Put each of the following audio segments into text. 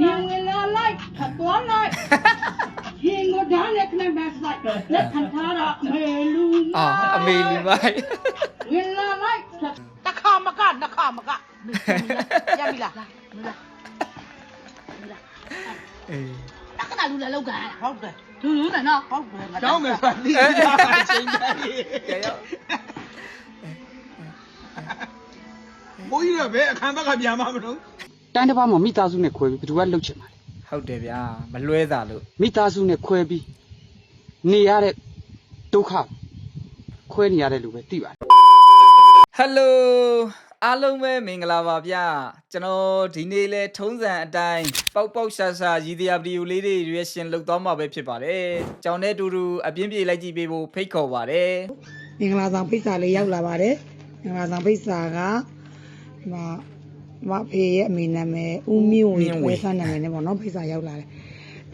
နေဝင်လာလိုက်ခတ်သွားလိုက်ရင်ကိုဒါနဲ့ခဏဘက်လိုက်လက်ခံထားတာအမေလူမအော်အမေလီမိုင်းဝင်လာလိုက်တခါမကနှစ်ခါမကရပြီလားအေးတက္ကနာလူလည်းလောက်ကြတာဟုတ်တယ်လူလူနဲ့နော်ဟုတ်တယ်ငါတောင်းမယ်ပါတိကျအချိန်ကြီးရောမိုးရပဲအခမ်းဘက်ကပြန်မမလို့ တိုင်းတစ်ပါးမှာမိသားစုနဲ့ခွဲပြီးဘယ်သူကလှုပ်ချင်ပါလဲဟုတ်တယ်ဗျာမလွဲတာလို့မိသားစုနဲ့ခွဲပြီးနေရတဲ့ဒုက္ခခွဲနေရတဲ့လူပဲသိပါတယ်ဟယ်လိုအားလုံးပဲမင်္ဂလာပါဗျာကျွန်တော်ဒီနေ့လဲထုံးစံအတိုင်းပေါက်ပေါက်ရှာရှာရည်တရားဗီဒီယိုလေးတွေရွေးရှင်လုပ်သွားမှာပဲဖြစ်ပါတယ်ကြောင်တဲ့တူတူအပြင်းပြေလိုက်ကြည့်ပေးဖို့ဖိတ်ခေါ်ပါတယ်မင်္ဂလာဆောင်ဖိတ်စာလေးရောက်လာပါတယ်မင်္ဂလာဆောင်ဖိတ်စာကဒီမှာဒီ မှာအဖေရဲ့အမေနာမည်ဦးမြင့်ဝေဝဲဆန်းနာမည်နဲ့ပေါ့နော်ဖိတ်စာရောက်လာတယ်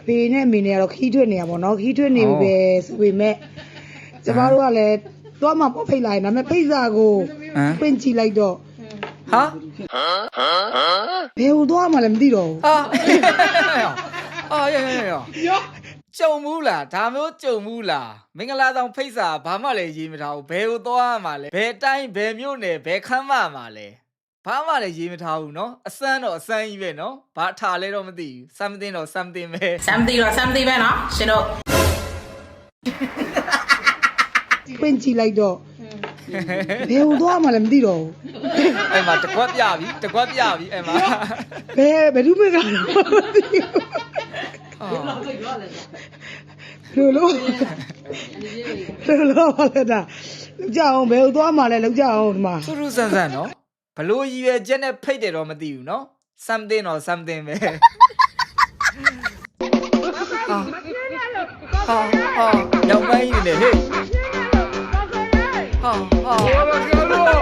အဖေနဲ့အမေနဲ့ကတော့ခီးထွေးနေရပေါ့နော်ခီးထွေးနေပြီပဲဆိုပေမဲ့ကျမတို့ကလည်းတော့မှပေါ့ဖိတ်လာရင်ဒါပေမဲ့ဖိတ်စာကိုဟမ်ပင့်ကြည့်လိုက်တော့ဟာဘယ်ဟိုသွားမှလည်းမသိတော့ဘူးဟာအော်ရရရရကြုံဘူးလားဒါမျိုးကြုံဘူးလားမင်္ဂလာဆောင်ဖိတ်စာဘာမှလည်းရေးမထားဘူးဘယ်ကိုသွားမှာလဲဘယ်တိုင်းဘယ်မြို့နယ်ဘယ်ခမ်းမမှာလဲ ဘာမှလည်းရေးမထားဘူးเนาะအစမ်းတော့အစမ်းကြီးပဲเนาะဘာထားလဲတော့မသိဘူး something တော့ something ပဲ something တော့ something ပဲနော်ရှင်တို့ ပင့်ကြည့်လိုက်တော့ဘယ်ဟိုသွားမှလည်းမသိတော့ဘူး အဲ့မှာတကွက်ပြပြီတကွက်ပြပြီအဲ့မှာ ဘယ်ဘယ်သူမှကတော့မသိဘူး အော် လို့လို့လို့လို့ပါလေဒါလောက်ကြအောင်ဘယ်ဟိုသွားမှလဲလောက်ကြအောင်ဒီမှာ ထူးထူးဆန်းဆန်းနော် ဘလို့ရည်ရွယ်ချက်နဲ့ဖိတ်တယ်တော့မသိဘူးနော် something တော့ something ပဲဟာဟာဟာရောက်ပိုင်းနေလေဟေးဟာဟာဘောလို့ပြောလို့ဟ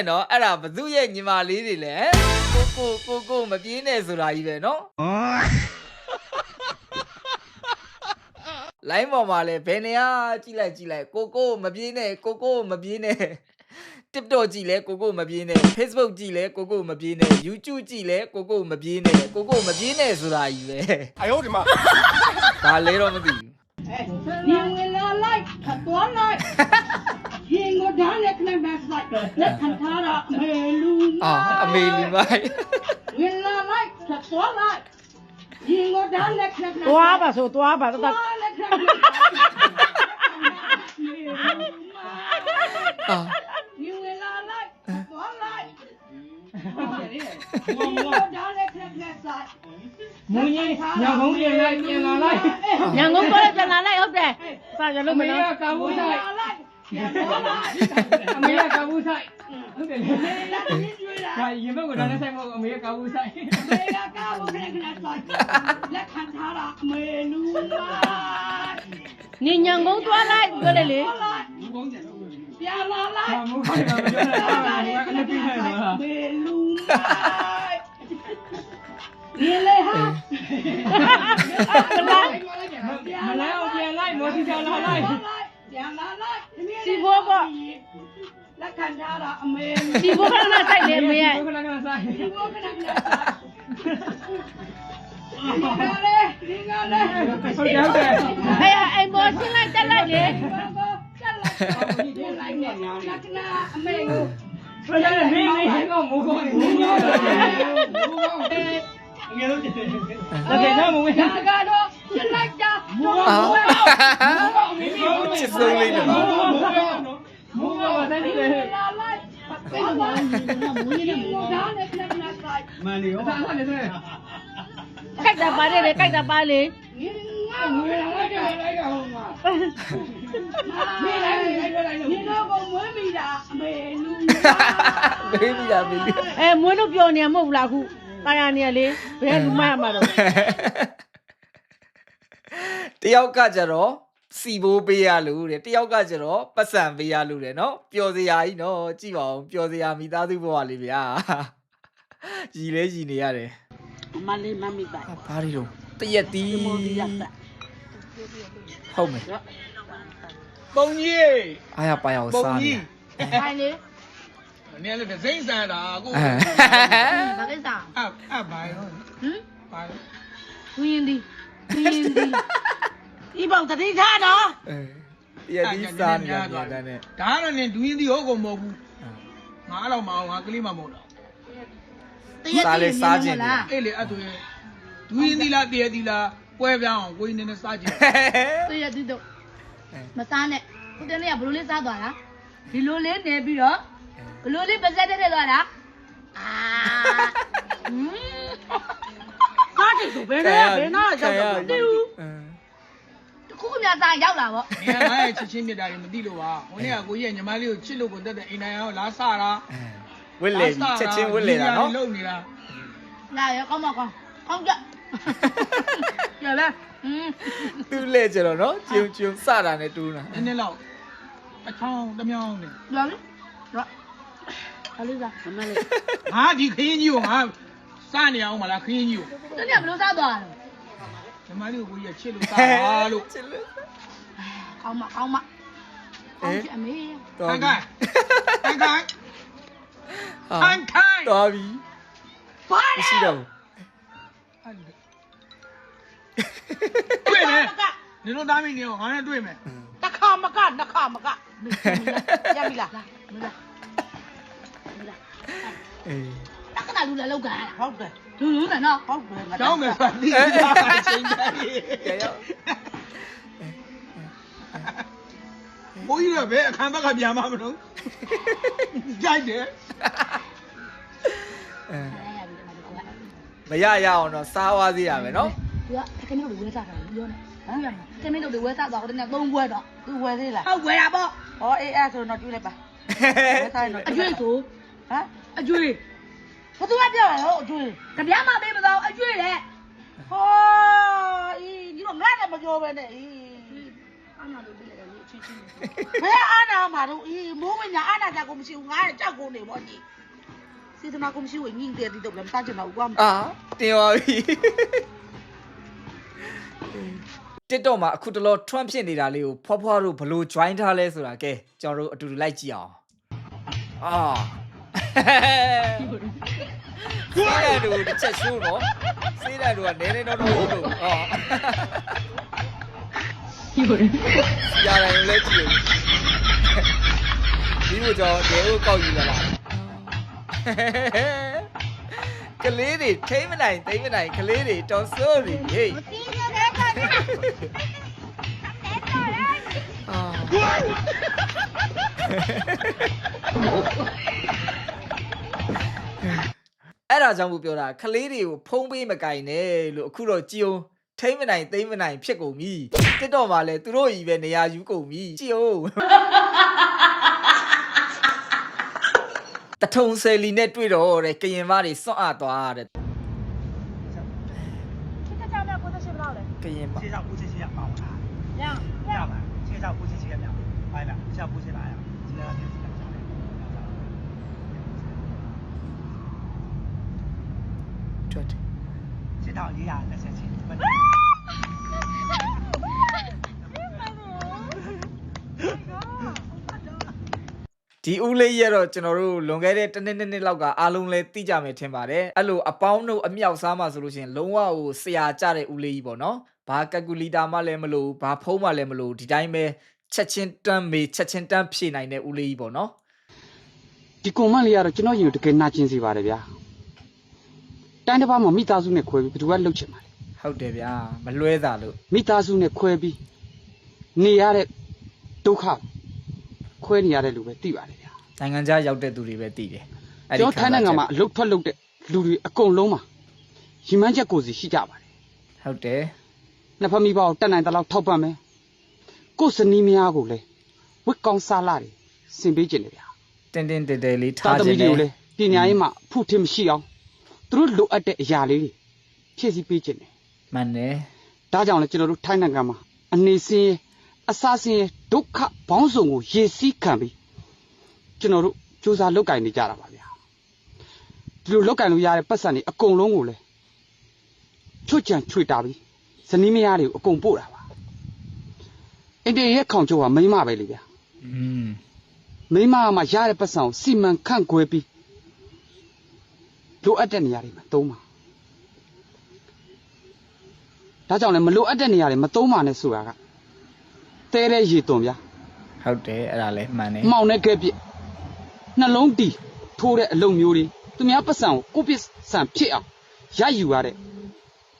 ကိုကိုတဲ့နော်အဲ့ဒါဘသူရဲ့ညီမလေးတွေလဲကိုကိုကိုကိုမပြေးနဲ့ဆိုတာကြီးပဲနော်လိုင်းပေါ်မှာလဲဘယ်နေရာကြည့်လိုက်ကြည့်လိုက်ကိုကိုမပြေးနဲ့ကိုကိုမပြေးနဲ့ TikTok ကြည့်လဲကိုကိုမပြေးနဲ့ Facebook ကြည့်လဲကိုကိုမပြေးနဲ့ YouTube ကြည့်လဲကိုကိုမပြေးနဲ့ကိုကိုမပြေးနဲ့ဆိုတာကြီးပဲအယောဒီမှာဒါလဲတော့မသိဘူး你 ណាលេខណាស់ណាស្ដាច់លេខខាងថារមេលូនអូអមេលីវ៉ៃវិលឡាឡៃឆ្លាក់ស្វឡៃយីងោដាលេខណាស់ណាតួបាសូតួបាតតអូយីងវិលឡាឡៃស្វឡៃយីងោដាលេខណាស់ណាស្ដាច់ muốn nhé nhà ngóng liền lại nhà lại nhà ngóng có được chẳng lại ốp để sao cho lúc mình အမေကကာဘူးဆိုင်ဟုတ်တယ်လေမေလာတည်းကျွေးလာဒါရင်ဘက်ကိုဒါနဲ့ဆိုင်မဟုတ်အမေကကာဘူးဆိုင်မေလာကာဘူးခဏခဏဆိုင်လက်ခံထားတာအမေလူမာနေညံကုန်းသွားလိုက်ပြောတယ်လေဘူးကုန်းတယ်ပြာလာလိုက်မဟုတ်ပါဘူးကျွန်တော်ကနေပြီးနေတော့မေလူမာဒီလေဟာ စီဘောပေါ့လက်ခံထားတာအမေဒီဘုခဏဆိုင်လေမရဲ့ခဏခဏဆိုင်စီဘောခဏခဏဒီကလေးဒီကလေးဟုတ်တယ်ဟုတ်တယ်အဲ့အိမ်ပေါ်ဆင်းလိုက်တက်လိုက်လေတက်လိုက်ဒီလိုက်နဲ့လက္ခဏာအမေကိုဘယ်နဲ့နေနေကောမူကောမူကောမူကောငယ်လို့တယ်တကယ်တော့မဝင်ဒါကတော့ပြလိုက်တာမူအာမီမီ ချစ်ဆုံးလေးတပါမူကောမတိုင်းတယ်လာလိုက်ပြန်ပါမူရင်းမူဒါနဲ့ခဏခဏဆိုင်မန်လီရောစားနေတယ်ကြိုက်တာပါလေလေကြိုက်တာပါလေငင်းငါငွေလိုက်ကြလိုက်ကြဟိုမှာမေးလိုက်လိုက်လိုက်ဒီတော့ကမွေးမိတာအမေလူဘေးမိတာဘေးမိအဲမွေးလို့ပြောနေမှာမဟုတ်လားခုတာယာနေလေဘယ်လူမရမှာတော့တယောက်ကကြတော့ စီဘိုးပေးရလို့တဲ့တယောက်ကကြတော့ပတ်စံပေးရလို့တဲ့နော်ပျော်စရာကြီးနော်ကြည့်ပါဦးပျော်စရာမိသားစုဘဝလေးဗျာရည်လဲရည်နေရတယ်မလေးမမီပါဟာဘာတွေတော့တရက်တီးဒီမိုဒီရတာဟုတ်မယ်ပုံကြီးအားရပါရအောင်ပုံစားနေကြီးခိုင်းလေနည်းလည်းဒစိမ့်ဆန်တာကိုအဲဘာကိစ္စအပ်အပ်ပါရောဟမ်ပါဝင်းဒီဝင်းဒီ ဒီပေါင်တတိထားနော်အဲရဒီစားနေတယ်တန်းနဲ့ဒါကတော့နင်ဒူးရင်ဒီဟုတ်ကုန်မဟုတ်ဘူးငါအဲ့တော့မအောင်ငါကလေးမှမဟုတ်တော့စားလေစားခြင်းတယ်အေးလေအဲ့သူရဲ့ဒူးရင်ဒီလားတည့်ရဒီလားပွဲပြောင်းအောင်ကိုင်းနေနေစားကြည့်တရတိတော့မစားနဲ့ခုတနေ့ကဘလို့လေးစားသွားတာဒီလိုလေးနေပြီးတော့ဘလို့လေးပါဇက်တက်တက်သွားတာအာဟမ်စားတယ်ဆိုဘယ်နဲ့ဘယ်နာရောက်တော့မသိဘူးတ ခုမှစားရောက်လာပေါ့။ငါငါရဲ့ချစ်ချင်းမြတ်တာတွေမသိလို့ပါ။ဟိုနေ့ကကိုကြီးရဲ့ညီမလေးကိုချစ်လို့ကိုတက်တဲ့အိမ်နိုင်အောင်လာစားတာဝစ်လေချက်ချင်းဝစ်လေတာနော် လုံနေတာလာရကောင်းမကောင်းကောင်းကြရလဲဟမ်သူ့လေကြတော့နော်ကျုံကျုံစတာနဲ့တူးတာ။နည်းနည်းလောက်အချောင်းတစ်မြောင်းနဲ့လာလေလာဟာလေးစားမမလေး။ဟာဒီခရင်ကြီးကိုငါစားနေအောင်မလားခရင်ကြီးကိုတနေ့ကဘလို့စားသွားတာ ညီမလေးကိုကိုကြီးကချစ်လို့စားတာလို့ချစ်လို့ကောင်းမကောင်းမကောင်းချအမေတော်ခိုင်ပြီခိုင်ခိုင်ခိုင်ခိုင်ခိုင်တော်ပြီဘာမရှိတော့ဘူးတွေ့မယ်နင်တို့သားမင်းနေအောင်ငါနဲ့တွေ့မယ်တခါမကနှစ်ခါမကရပြီလားမလားမလားအေး တက္ကနာလူလာလောက်ကန်ဟုတ်တယ်လူလူနဲ့နော်ဟုတ်တယ်ငါကျောင်းမယ်ဆိုပြီးသားအချိန်ကြီးကြရောက်ဘိုးကြီးကဘယ်အခန်းဘက်ကပြန်မှမလို့ကြိုက်တယ်မရရအောင်တော့စားဝါးသေးရမယ်နော်သူကတကယ်လို့ဝဲစားတာပြောနေဟမ်တကယ်လို့ဝဲစားသွားတော့တနေ့သုံးဘွဲတော့သူဝယ်သေးလားဟုတ်ဝဲတာပေါ့ဟောအေးအဲ့ဆိုတော့တွေ့လိုက်ပါဝယ်တိုင်းတော့အကျွေးဆိုဟမ်အကျွေး ဘသူကပြောရဟောအတွေ့ကြပြားမပေးမတော့အကျွေးလေဟောအေးဒီတော့ငါလည်းမပြောပဲနဲ့အေးအနာတို့ပြလိုက်တယ်လေအချင်းချင်းဘယ်အာနာမှာတော့အေးမိုးမညာအာနာကြကိုမရှိဘူးငါလည်းကြောက်ကုန်နေပေါ့ညီစေတနာကိုမရှိဘူးညင်တဲ့ဒီတော့လည်းမတတ်ချင်တော့ဘူးကွာအာတင်ပါပြီတစ်တော့မှာအခုတလောထွန်းဖြစ်နေတာလေးကိုဖွားဖွားတို့ဘလို့ join ထားလဲဆိုတာကဲကျွန်တော်တို့အတူတူလိုက်ကြည့်အောင်အာ စေးရတို့တစ်ချက်ရှိုးနော်စေးရတို့ကနည်းနည်းတော့တော့ဟုတ်လို့အာရတယ်လည်းကြည့်ဒီလိုကြောင့်ဒေကိုကောက်ယူလာလားကလေးတွေထိမ့်မနိုင်သိမ့်မနိုင်ကလေးတွေတော်စိုးတွေဟေးအာ အဲ့ဒါကြောင့်ဘူးပြောတာကလေးတွေကိုဖုံးပေးမကင်နဲ့လို့အခုတော့ကြည်အောင်ထိမ့်မနိုင်သိမ့်မနိုင်ဖြစ်ကုန်ပြီတစ်တော့မှလည်းသူတို့ကြီးပဲနေရာယူကုန်ပြီကြည်အောင်တထုံဆယ်လီနဲ့တွေ့တော့တဲ့ကရင်မတွေစွန့်အားသွားတဲ့ကရင်မ 介绍不这些好啦，ည 要吧？介绍不这些了，来了，介绍不这来 ထွက်တယ်ရှင်းတော့420ချင်းပတ်တယ်ဒီဦးလေးရတော့ကျွန်တော်တို့လွန်ခဲ့တဲ့တစ်နှစ်နှစ်နှစ်လောက်ကအားလုံးလဲသိကြမယ်ထင်ပါတယ်အဲ့လိုအပေါင်းတို့အမြောက်စားမှဆိုလို့ရှိရင်လုံးဝဟိုဆရာကြတဲ့ဦးလေးကြီးပေါ့နော်ဘာကယ်ကူလေတာမှလည်းမလို့ဘာဖုံးမှလည်းမလို့ဒီတိုင်းပဲချက်ချင်းတန်းမေချက်ချင်းတန်းဖြည့်နိုင်တဲ့ဦးလေးကြီးပေါ့နော်ဒီကွန်မန့်လေးကတော့ကျွန်တော်ရင်တကယ်နာကျင်စီပါတယ်ဗျာ တိုင်းတစ်ပါးမှာမိသားစုနဲ့ခွဲပြီးဘယ်သူကလှုပ်ချင်ပါလဲဟုတ်တယ်ဗျာမလွဲတာလို့မိသားစုနဲ့ခွဲပြီးနေရတဲ့ဒုက္ခခွဲနေရတဲ့လူပဲသိပါတယ်ဗျာနိုင်ငံခြားရောက်တဲ့သူတွေပဲသိတယ်ကျွန်တော်ထိုင်းနိုင်ငံမှာအလုပ်ထွက်လုပ်တဲ့လူတွေအကုန်လုံးမှာရီမန်းချက်ကိုယ်စီရှိကြပါတယ်ဟုတ်တယ်နှစ်ဖက်မိဘကိုတက်နိုင်တဲ့လောက်ထောက်ပံ့မယ်ကိုယ်စနီးမယားကိုလည်းဝစ်ကောင်းစားလာတယ်စင်ပေးခြင်းတယ်ဗျာတင်းတင်းတဲတဲလေးသားထားသမီးခြင်းတွေကိုနဲ့လည်းပညာရေးမှာအဖို့ထင်မရှိအောင် သူတို့လိုအပ်တဲ့အရာလေးတွေဖြည့်ဆည်းပေးခြင်းတယ်မှန်တယ်ဒါကြောင့်လည်းကျွန်တော်တို့ထိုင်းနိုင်ငံမှာအနေစင်းရဲအစစင်းရဲဒုက္ခဘောင်းစုံကိုရေစီးခံပြီးကျွန်တော်တို့စူးစမ်းလုပ်ကင်နေကြတာပါဗျာဒီလိုလုပ်ကင်လို့ရတဲ့ပတ်စံတွေအကုန်လုံးကိုလည်းချွတ်ကြံချွေတာပြီးဇနီးမယားတွေကိုအကုန်ပို့တာပါအိမ်တရဲ့ခေါင်ချိုးကမိန်းမပဲလေဗျာอืมမိန်းမကမှရတဲ့ပတ်စံကိုစီမံခန့်ခွဲပြီး လိုအပ်တဲ့နေရာတွေမှာသုံးပါဒါကြောင့်လည်းမလိုအပ်တဲ့နေရာတွေမသုံးပါနဲ့ဆိုတာကတဲတဲ့ရေသွန်ဗျာဟုတ်တယ်အဲ့ဒါလည်းမှန်တယ်မှောင်တဲ့ကဲပြစ်နှလုံးတီထိုးတဲ့အလုံမျိုးတွေသူများပတ်စံကိုကိုယ့်ပစ္စံဖြစ်အောင်ရယူရတဲ့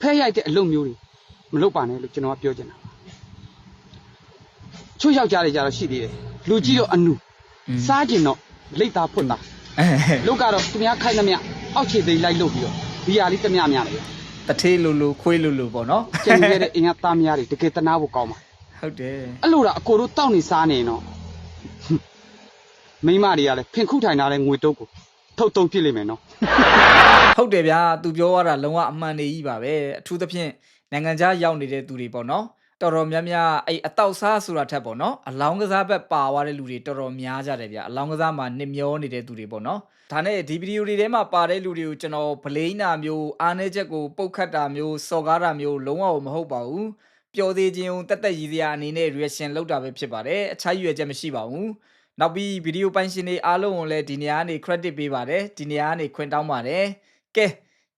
ဖဲရိုက်တဲ့အလုံမျိုးတွေမလုပ်ပါနဲ့လို့ကျွန်တော်ကပြောချင်တာပါချို့ယောက်ျားတွေကြတော့ရှိသေးတယ်လူကြီးတော့အနုอืมစားကျင်တော့လိတ်သားဖွတ်သားအဲလုတ်ကတော့သူများခိုင်းသမျှ အောက်ခြေသိမ်းလိုက်လုပ်ပြီးတော့ဒီဟာလေးတမျှများတယ်တထေးလူလူခွေးလူလူပေါ့နော်ကျန်ခဲ့တဲ့အင်ကသားများတွေတကယ်တနာဖို့ကောင်းပါဟုတ်တယ်အဲ့လိုတော့အကိုတို့တောက်နေစားနေရင်တော့မိန်းမတွေကလည်းဖင်ခုထိုင်ထားတဲ့ငွေတုပ်ကိုထုတ်တုံးပြစ်လိမ့်မယ်နော်ဟုတ်တယ်ဗျာသူပြောရတာလုံးဝအမှန်နေကြီးပါပဲအထူးသဖြင့်နိုင်ငံခြားရောက်နေတဲ့သူတွေပေါ့နော် တော်တော်များများအဲ့အတောက်စားဆိုတာထက်ပေါ့နော်အလောင်းကစားဘက်ပါသွားတဲ့လူတွေတော်တော်များကြတယ်ဗျာအလောင်းကစားမှာနစ်မျောနေတဲ့သူတွေပေါ့နော်ဒါနဲ့ဒီဗီဒီယိုတွေထဲမှာပါတဲ့လူတွေကိုကျွန်တော်ဗလိန်းတာမျိုးအားနေချက်ကိုပုတ်ခတ်တာမျိုးစော်ကားတာမျိုးလုံးဝမဟုတ်ပါဘူးပျော်သေးခြင်းတက်တက်ရည်စရာအနေနဲ့ reaction လုပ်တာပဲဖြစ်ပါတယ်အခြားရွယ်ချက်မရှိပါဘူးနောက်ပြီးဗီဒီယိုပိုင်ရှင်တွေအားလုံးကိုလည်းဒီနေရာကနေ credit ပေးပါတယ်ဒီနေရာကနေခွင့်တောင်းပါတယ်ကဲ